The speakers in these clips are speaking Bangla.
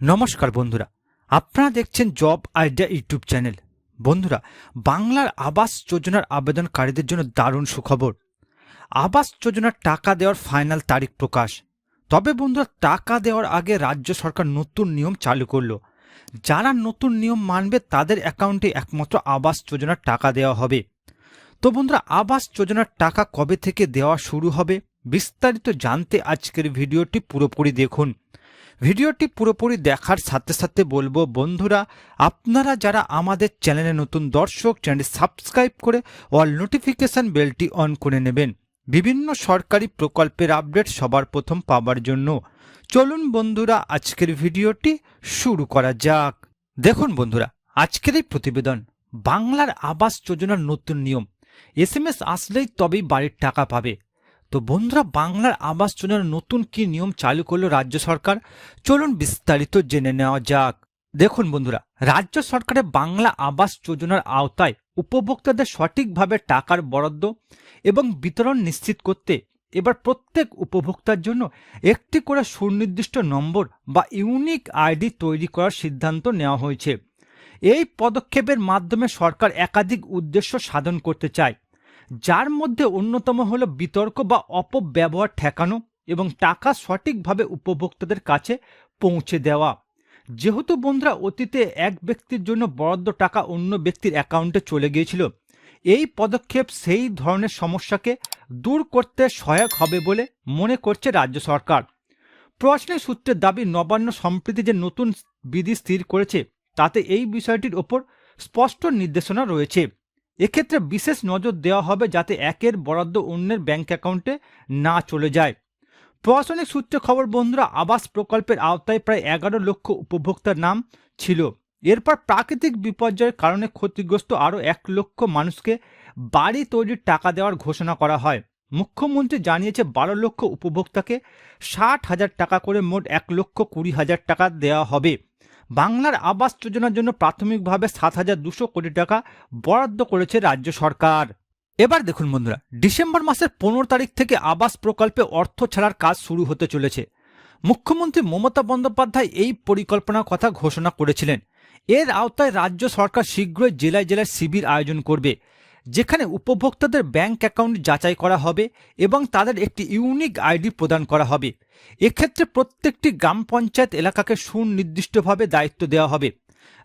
নমস্কার বন্ধুরা। আপনারা দেখছেন জব আইডিয়া ইউটিউব চ্যানেল। বন্ধুরা, বাংলার আবাস যোজনার আবেদনকারীদের জন্য দারুণ সুখবর। আবাস যোজনার টাকা দেওয়ার ফাইনাল তারিখ প্রকাশ। তবে বন্ধুরা, টাকা দেওয়ার আগে রাজ্য সরকার নতুন নিয়ম চালু করল। যারা নতুন নিয়ম মানবে, তাদের অ্যাকাউন্টে একমাত্র আবাস যোজনার টাকা দেওয়া হবে। তো বন্ধুরা, আবাস যোজনার টাকা কবে থেকে দেওয়া শুরু হবে, বিস্তারিত জানতে আজকের ভিডিওটি পুরোপুরি দেখুন। ভিডিওটি পুরোপুরি দেখার সাথে সাথে বলব, বন্ধুরা, আপনারা যারা আমাদের চ্যানেলে নতুন দর্শক চ্যানেল সাবস্ক্রাইব করে অল নোটিফিকেশন বেলটি অন করে নেবেন। বিভিন্ন সরকারি প্রকল্পের আপডেট সবার প্রথম পাওয়ার জন্য। চলুন, বন্ধুরা, আজকের ভিডিওটি শুরু করা যাক। দেখুন, বন্ধুরা, আজকের এই প্রতিবেদন, বাংলার আবাস যোজনার নতুন নিয়ম। এস এম এস আসলেই তবেই বাড়ির টাকা পাবে। তো বন্ধুরা, বাংলার আবাস যোজনার নতুন কি নিয়ম চালু করল রাজ্য সরকার? চলুন বিস্তারিত জেনে নেওয়া যাক। দেখুন বন্ধুরা, রাজ্য সরকারের বাংলা আবাস যোজনার আওতায় উপভোক্তাদের সঠিকভাবে টাকার বরাদ্দ এবং বিতরণ নিশ্চিত করতে এবার প্রত্যেক উপভোক্তার জন্য একটি করে সুনির্দিষ্ট নম্বর বা ইউনিক আইডি তৈরি করার সিদ্ধান্ত নেওয়া হয়েছে। এই পদক্ষেপের মাধ্যমে সরকার একাধিক উদ্দেশ্য সাধন করতে চায়। যার মধ্যে অন্যতম হল বিতর্ক বা অপব্যবহার ঠেকানো এবং টাকা সঠিকভাবে উপভোক্তাদের কাছে পৌঁছে দেওয়া। যেহেতু বন্ধুরা অতীতে এক ব্যক্তির জন্য বরাদ্দ টাকা অন্য ব্যক্তির অ্যাকাউন্টে চলে গিয়েছিল, এই পদক্ষেপ সেই ধরনের সমস্যাকে দূর করতে সহায়ক হবে বলে মনে করছে রাজ্য সরকার। প্রশ্নের সূত্রের দাবি, নবান্ন সম্প্রীতি যে নতুন বিধি স্থির করেছে, তাতে এই বিষয়টির ওপর স্পষ্ট নির্দেশনা রয়েছে। এক্ষেত্রে বিশেষ নজর দেওয়া হবে যাতে একের বরাদ্দ অন্যের ব্যাংক অ্যাকাউন্টে না চলে যায়। প্রশাসনিক সূত্রে খবর, বন্ধুরা, আবাস প্রকল্পের আওতায় প্রায় এগারো লক্ষ উপভোক্তার নাম ছিল। এরপর প্রাকৃতিক বিপর্যয়ের কারণে ক্ষতিগ্রস্ত আরও এক লক্ষ মানুষকে বাড়ি তৈরির টাকা দেওয়ার ঘোষণা করা হয়। মুখ্যমন্ত্রী জানিয়েছে, বারো লক্ষ উপভোক্তাকে ষাট হাজার টাকা করে মোট এক লক্ষ কুড়ি হাজার টাকা দেওয়া হবে। বাংলার আবাস যোজনার জন্য প্রাথমিকভাবে সাত হাজার দুশো কোটি টাকা বরাদ্দ করেছে রাজ্য সরকার। এবার দেখুন বন্ধুরা, ডিসেম্বর মাসের পনেরো তারিখ থেকে আবাস প্রকল্পে অর্থ ছাড়ার কাজ শুরু হতে চলেছে। মুখ্যমন্ত্রী মমতা বন্দ্যোপাধ্যায় এই পরিকল্পনার কথা ঘোষণা করেছিলেন। এর আওতায় রাজ্য সরকার শীঘ্রই জেলায় জেলায় শিবির আয়োজন করবে। যেখানে উপভোক্তাদের ব্যাংক অ্যাকাউন্ট যাচাই করা হবে এবং তাদের একটি ইউনিক আইডি প্রদান করা হবে। এক্ষেত্রে প্রত্যেকটি গ্রাম পঞ্চায়েত এলাকাকে সুনির্দিষ্টভাবে দায়িত্ব দেওয়া হবে।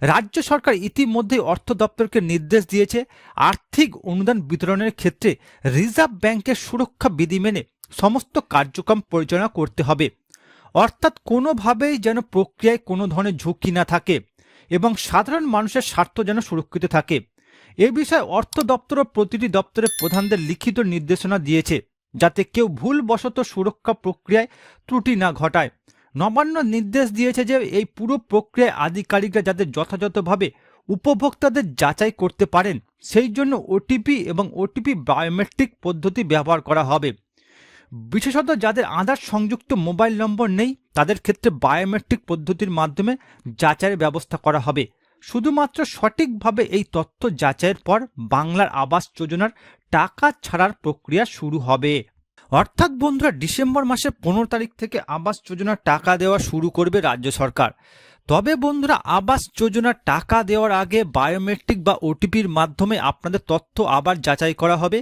রাজ্য সরকার ইতিমধ্যেই অর্থ দপ্তরকে নির্দেশ দিয়েছে, আর্থিক অনুদান বিতরণের ক্ষেত্রে রিজার্ভ ব্যাংকের সুরক্ষা বিধি মেনে সমস্ত কার্যক্রম পরিচালনা করতে হবে। অর্থাৎ কোনোভাবেই যেন প্রক্রিয়ায় কোনো ধরনের ঝুঁকি না থাকে এবং সাধারণ মানুষের স্বার্থ যেন সুরক্ষিত থাকে। এ বিষয়ে অর্থ দপ্তর প্রতিটি দপ্তরের প্রধানদের লিখিত নির্দেশনা দিয়েছে, যাতে কেউ ভুলবশত সুরক্ষা প্রক্রিয়ায় ত্রুটি না ঘটায়। নবান্ন নির্দেশ দিয়েছে যে এই পুরো প্রক্রিয়ায় আধিকারিকরা যাতে যথাযথভাবে উপভোক্তাদের যাচাই করতে পারেন, সেই জন্য ওটিপি এবং ওটিপি বায়োমেট্রিক পদ্ধতি ব্যবহার করা হবে। বিশেষত যাদের আধার সংযুক্ত মোবাইল নম্বর নেই, তাদের ক্ষেত্রে বায়োমেট্রিক পদ্ধতির মাধ্যমে যাচাইয়ের ব্যবস্থা করা হবে। শুধুমাত্র সঠিকভাবে এই তথ্য যাচাইয়ের পর বাংলার আবাস যোজনার টাকা ছাড়ার প্রক্রিয়া শুরু হবে। অর্থাৎ বন্ধুরা, ডিসেম্বর মাসের পনেরো তারিখ থেকে আবাস যোজনার টাকা দেওয়া শুরু করবে রাজ্য সরকার। তবে বন্ধুরা, আবাস যোজনার টাকা দেওয়ার আগে বায়োমেট্রিক বা ওটিপির মাধ্যমে আপনাদের তথ্য আবার যাচাই করা হবে।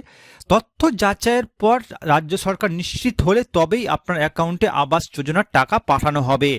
তথ্য যাচাইয়ের পর রাজ্য সরকার নিশ্চিত হলে তবেই আপনার অ্যাকাউন্টে আবাস যোজনার টাকা পাঠানো হবে।